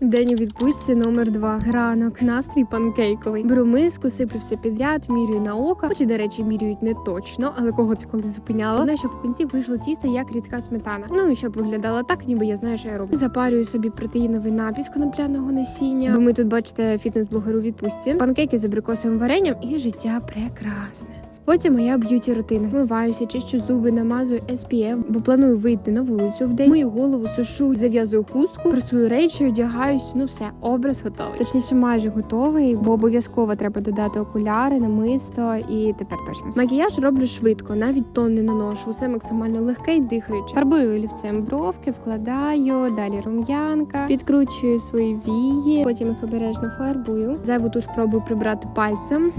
День у відпустці номер два. Ранок, настрій панкейковий. Беру миску, сиплю все підряд, мірюю на око. Хоч до речі, мірюють не точно, але кого це коли зупиняло. Головне, щоб в кінці вийшло тісто як рідка сметана. Ну і щоб виглядало так, ніби я знаю, що я роблю. Запарюю собі протеїновий напій з конопляного насіння. Бо ми тут бачите фітнес-блогер у відпустці. Панкейки з абрикосовим варенням і життя прекрасне. Потім моя б'юті рутина. Вмиваюся, чищу зуби, намазую SPF, бо планую вийти на вулицю в день. Мою голову сушу, зав'язую хустку, пресую речі, одягаюсь. Ну все, образ готовий. Точніше, майже готовий, бо обов'язково треба додати окуляри, намисто і тепер точно. Макіяж роблю швидко, навіть тон не наношу. Усе максимально легке і дихаюче. Фарбую олівцем бровки, вкладаю, далі рум'янка, підкручую свої вії, потім їх обережно фарбую. Зайву туш пробую прибрати пальцем.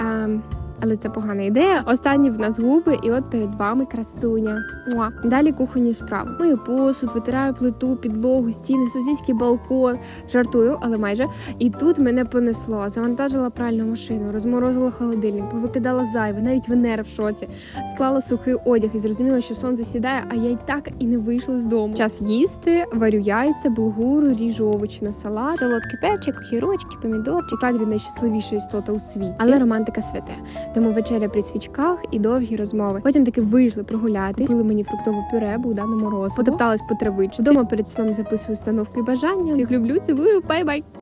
Ем, але це погана ідея. Останні в нас губи, і от перед вами красуня. Муа. Далі кухонні справи. Мою посуд, витираю плиту, підлогу, стіни, сусідський балкон. Жартую, але майже. І тут мене понесло. Завантажила пральну машину, розморозила холодильник, повикидала зайве, навіть Венера в шоці. Склала сухий одяг і зрозуміла, що сон засідає, а я й так і не вийшла з дому. Час їсти, варю яйця, булгуру, ріжу овочі на салат, солодкий перчик, огірочки, помідорчик. Кадрі найщасливіша істота у світі. Але романтика святе. Тому вечеря при свічках і довгі розмови. Потім таки вийшли прогулятись. Купили мені фруктове пюре, Богдану мороз, Потоптались по травичці. Дома перед сном записую установки бажання. Всіх люблю, цілую, бай-бай!